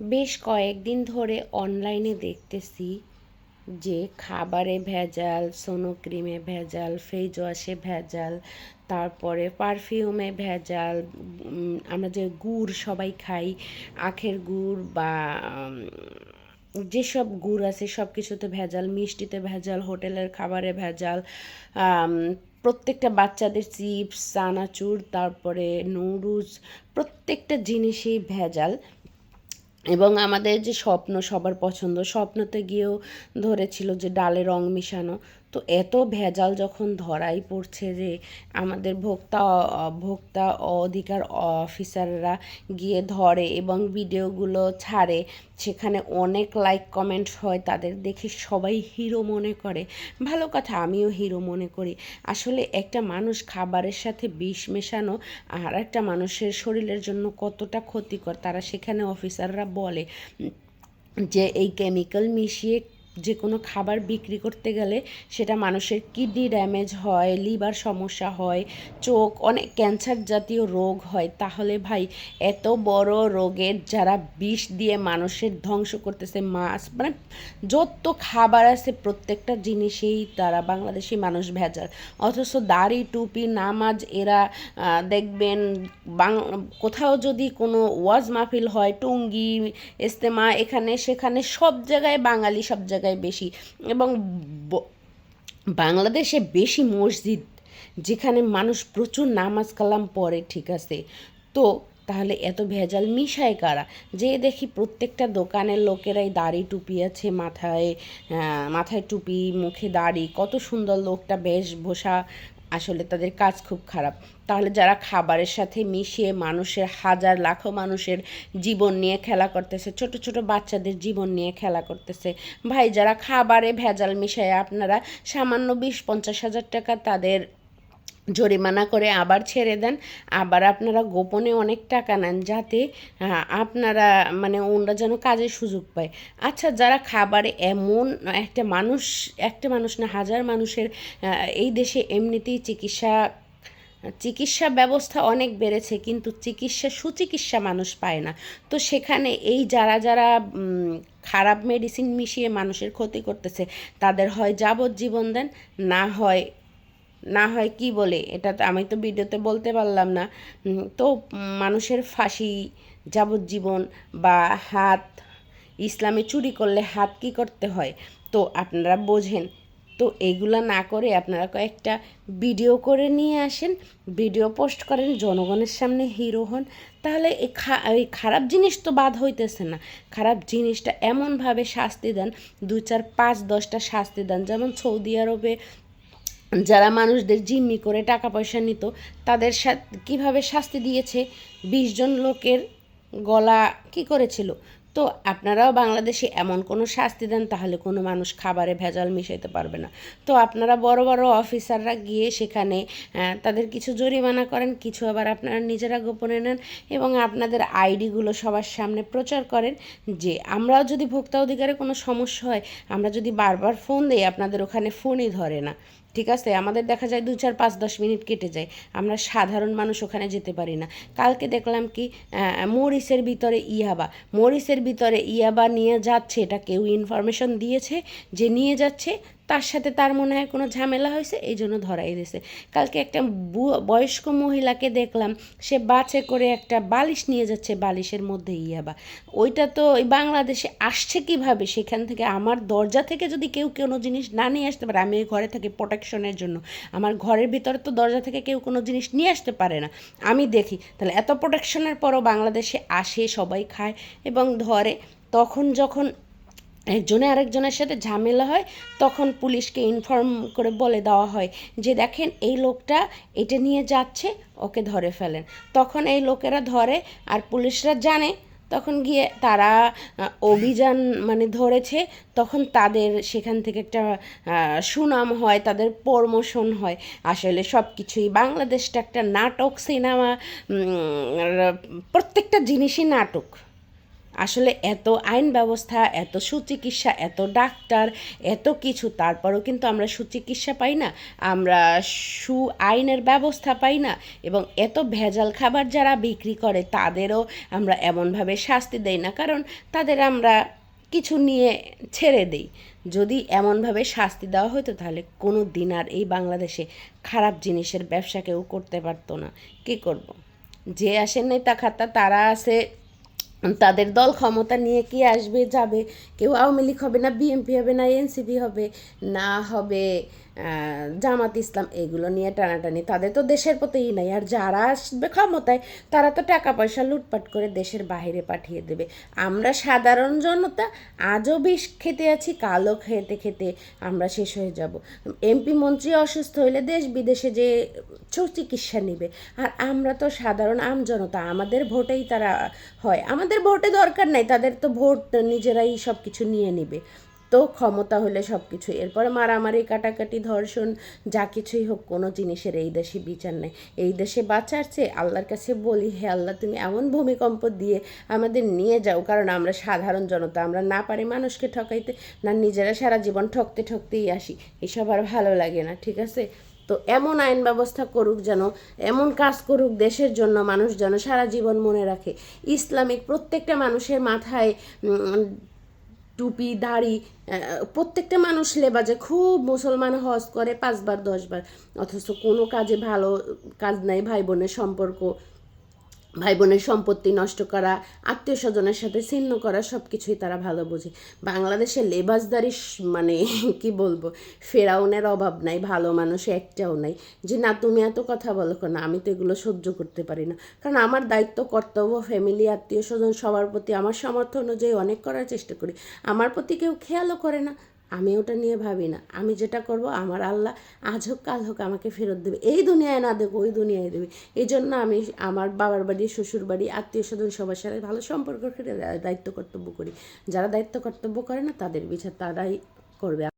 বেশ কয়েকদিন ধরে অনলাইনে দেখতেছি যে খাবারে ভেজাল, সোনো ক্রিমে ভেজাল ফেস ওয়াশে ভেজাল, তারপরে পারফিউমে ভেজাল আমরা যে গুড় সবাই খাই, আখের গুড় বা যেসব গুড় আছে সব কিছুতে ভেজাল, মিষ্টিতে ভেজাল, হোটেলের খাবারে ভেজাল প্রত্যেকটা বাচ্চাদের চিপস, চানাচুর, তারপরে নুডলস, প্রত্যেকটা জিনিসেই ভেজাল। এবং আমাদের যে স্বপ্ন সবার পছন্দ স্বপ্নতে গিয়েও ধরেছিল যে ডালে রং মিশানো। তো এত ভেজাল যখন ধরাই পড়ছে যে আমাদের ভোক্তা ভোক্তা অধিকার অফিসাররা গিয়ে ধরে এবং ভিডিওগুলো ছাড়ে, সেখানে অনেক লাইক কমেন্ট হয়, তাদের দেখে সবাই হিরো মনে করে। ভালো কথা, আমিও হিরো মনে করি। আসলে একটা মানুষ খাবারের সাথে বিষ মেশানো আর একটা মানুষের শরীরের জন্য কতটা ক্ষতিকর, তারা সেখানে অফিসাররা বলে যে, এই কেমিক্যাল মিশিয়ে যে কোনো খাবার বিক্রি করতে গেলে সেটা মানুষের কিডনি ড্যামেজ হয়, লিভার সমস্যা হয়, চোখ অনেক ক্যান্সার জাতীয় রোগ হয়। তাহলে ভাই, এত বড় রোগের যারা বিষ দিয়ে মানুষের ধ্বংস করতেছে, মাছ মানে যত খাবার আছে প্রত্যেকটা জিনিসেই তারা বাংলাদেশি মানুষ ভেজাল। অথচ দাড়ি, টুপি, নামাজ এরা দেখবেন কোথাও যদি কোনো ওয়াজ মাহফিল হয়, টুঙ্গি ইস্তেমা এখানে সেখানে সব জায়গায় বাঙালি সব জায়গায় বেশি এবং বাংলাদেশে বেশি মসজিদ যেখানে মানুষ প্রচুর নামাজ কালাম পড়ে, ঠিক আছে? তো তাহলে এত ভেজাল মিশায় কারা? যে দেখি প্রত্যেকটা দোকানের লোকেরাই দাড়ি টুপি আছে মাথায় মাথায় টুপি, মুখে দাড়ি। কত সুন্দর লোকটা বেশভূষা আসলে তাদের কাজ খুব খারাপ। তাহলে যারা খাবারের সাথে মিশিয়ে মানুষের, হাজার, লাখো মানুষের জীবন নিয়ে খেলা করতেছে, ছোট ছোট বাচ্চাদের জীবন নিয়ে খেলা করতেছে, ভাই যারা খাবারে ভেজাল মিশায়, আপনারা সামান্য বিশ, পঞ্চাশ হাজার টাকা তাদের জরিমানা করে আবার ছেড়ে দেন। আবার আপনারা গোপনে অনেক টাকা নেন যাতে আপনারা মানে ওনরা যেন কাজের সুযোগ পায়। আচ্ছা যারা খাবারে এমন একটা মানুষ একটা মানুষ না, হাজার মানুষের এই দেশে এমনিতেই চিকিৎসা চিকিৎসা ব্যবস্থা অনেক বেড়েছে কিন্তু চিকিৎসা, সুচিকিৎসা মানুষ পায় না। তো সেখানে এই যারা যারা খারাপ মেডিসিন মিশিয়ে মানুষের ক্ষতি করতেছে, তাদের হয় যাবজ্জীবন দেন, না হয় না হয় কি বলে, এটা আমি তো ভিডিওতে বলতে পারলাম না। তো মানুষের ফাঁসি যাবজ্জীবন বা হাত, ইসলামে চুরি করলে হাত কি করতে হয়? তো আপনারা বোঝেন। তো এইগুলা না করে আপনারা কয়েকটা ভিডিও করে নিয়ে আসেন, ভিডিও পোস্ট করেন, জনগণের সামনে হিরো হন। তাহলে এই খারাপ জিনিস তো বাদ হইতেছে না। খারাপ জিনিসটা এমনভাবে শাস্তি দেন দু চার পাঁচ দশটা শাস্তি দেন। যেমন সৌদি আরবে যারা মানুষদের জিম্মি করে টাকা পয়সা নিত, তাদের সাথে কীভাবে শাস্তি দিয়েছে? বিশ জন লোকের গলা কি করেছিল? তো আপনারাও বাংলাদেশে এমন কোনো শাস্তি দেন, তাহলে কোনো মানুষ খাবারে ভেজাল মিশাইতে পারবে না। তো আপনারা বড় বড় অফিসাররা গিয়ে সেখানে তাদের কিছু জরিমানা করেন, কিছু আবার আপনারা নিজেরা গোপনে নেন এবং আপনাদের আইডিগুলো সবার সামনে প্রচার করেন যে আমরাও যদি ভোক্তা অধিকারে কোনো সমস্যা হয়, আমরা যদি বারবার ফোন দিই, আপনাদের ওখানে ফোনই ধরে না। ঠিক আছে? আমাদের দেখা যায় দু চার পাঁচ দশ মিনিট কেটে যায়। আমরা সাধারণ মানুষ ওখানে যেতে পারি না। কালকে দেখলাম কি মরিচের ভিতরে ইয়াবা। মরিচের ভিতরে ইয়াবা নিয়ে যাচ্ছে, এটা কেউ ইনফরমেশন দিয়েছে যে নিয়ে যাচ্ছে। তার সাথে তার মনে হয় কোনো ঝামেলা হয়েছে, এই জন্য ধরাই দিয়েছে কালকে একটা বয়স্ক মহিলাকে দেখলাম, সে বাছে করে একটা বালিশ নিয়ে যাচ্ছে, বালিশের মধ্যে ইয়াবা। ওইটা তো ওই বাংলাদেশে আসছে কীভাবে? সেখান থেকে আমার দরজা থেকে যদি কেউ কোনো জিনিস না নিয়ে আসতে পারে, আমি ওই ঘরে থাকি প্রোটেকশনের জন্য। আমার ঘরের ভিতরে তো দরজা থেকে কেউ কোনো জিনিস নিয়ে আসতে পারে না। আমি দেখি, তাহলে এত প্রোটেকশনের পরও বাংলাদেশে আসে, সবাই খায় এবং ধরে। তখন যখন একজনে আরেকজনের সাথে ঝামেলা হয়, তখন পুলিশকে ইনফর্ম করে বলে দেওয়া হয় যে, দেখেন, এই লোকটা এটা নিয়ে যাচ্ছে, ওকে ধরে ফেলেন। তখন এই লোকেরা ধরে আর পুলিশরা জানে। তখন গিয়ে তারা অভিযান মানে ধরেছে, তখন তাদের সেখান থেকে একটা সুনাম হয়, তাদের প্রমোশন হয়। আসলে সব কিছুই বাংলাদেশটা একটা নাটক, সিনেমা প্রত্যেকটা জিনিসই নাটক। আসলে এত আইন ব্যবস্থা, এত সুচিকিৎসা, এত ডাক্তার, এত কিছু, তারপরেও কিন্তু আমরা সুচিকিৎসা পাই না। আমরা সু আইনের ব্যবস্থা পাই না এবং এত ভেজাল খাবার যারা বিক্রি করে তাদেরও আমরা এমনভাবে শাস্তি দেই না। কারণ তাদের আমরা কিছু নিয়ে ছেড়ে দেই। যদি এমনভাবে শাস্তি দেওয়া হতো তাহলে কোনো দিন আর এই বাংলাদেশে খারাপ জিনিসের ব্যবসা কেউ করতে পারতো না। কী করব? যে আসে নেতা খাতা, তারা আছে তাদের দল ক্ষমতা নিয়ে কি আসবে, যাবে? কেউ আওয়ামী লীগ হবে না, বিএনপি হবে না, এনসিপি হবে না, হবে জামাত ইসলাম। এগুলো নিয়ে টানাটানি তাদের তো দেশের প্রতিই নাই। আর যারা আসবে ক্ষমতায়, তারা তো টাকা পয়সা লুটপাট করে দেশের বাইরে পাঠিয়ে দেবে। আমরা সাধারণ জনতা আজও বিষ খেতে আছি, কালো খেতে খেতে আমরা শেষ হয়ে যাব। এমপি মন্ত্রী অসুস্থ হইলে দেশ বিদেশে যে চিকিৎসা নেবে। আর আমরা তো সাধারণ আম জনতা, আমাদের ভোটেই তারা হয়। আমাদের ভোটে দরকার নাই, তাদের তো ভোট নিজেরাই সব কিছু নিয়ে নেবে। তো ক্ষমতা হলে সব কিছু এরপরে মারামারি, কাটাকাটি, ধর্ষণ, যা কিছুই হোক, কোনো জিনিসের এই দেশে বিচার নেই। এই দেশে বাঁচার চেয়ে আল্লাহর কাছে বলি, হে আল্লাহ, তুমি এমন ভূমিকম্প দিয়ে আমাদের নিয়ে যাও, কারণ আমরা সাধারণ জনতা, আমরা না পারি মানুষকে ঠকাইতে, না নিজেরা সারা জীবন ঠকতে ঠকতেই আসি। এসব আর ভালো লাগে না, ঠিক আছে? তো এমন আইন ব্যবস্থা করুক যেন, এমন কাজ করুক দেশের জন্য মানুষ যেন সারা জীবন মনে রাখে। ইসলামিক প্রত্যেকটা মানুষের মাথায় টুপি, দাড়ি প্রত্যেকটা মানুষ লেবাজে খুব মুসলমান হজ করে পাঁচবার, দশবার। অথচ কোনো কাজে ভালো কাজ নাই ভাই বোনের সম্পর্ক। ভাই বোনের সম্পত্তি নষ্ট করা আত্মীয় স্বজনের সাথে ছিন্ন করা সব কিছুই তারা ভালো বোঝে। বাংলাদেশে লেবাসদারি মানে কি বলব? ফেরাউনের অভাব নাই, ভালো মানুষ একটাও নাই। যে, না, তুমি এত কথা বলো কেন? আমি তো এগুলো সহ্য করতে পারি না। কারণ আমার দায়িত্ব, কর্তব্য ফ্যামিলি আত্মীয় স্বজন সবার প্রতি আমার সামর্থ্য অনুযায়ী অনেক করার চেষ্টা করি। আমার প্রতি কেউ খেয়ালও করে না। আমি ওটা নিয়ে ভাবি না। আমি যেটা করব, আমার আল্লাহ আজ হোক, কাল হোক আমাকে ফেরত দেবে। এই দুনিয়ায় না দেবো ওই দুনিয়ায় দেবে। এই জন্য আমি আমার বাবার বাড়ি, শ্বশুর বাড়ি, আত্মীয় স্বজন, সবার সাথে ভালো সম্পর্ক রেখে দায়িত্ব কর্তব্য করি। যারা দায়িত্ব কর্তব্য করে না, তাদের বিচার তারাই করবে।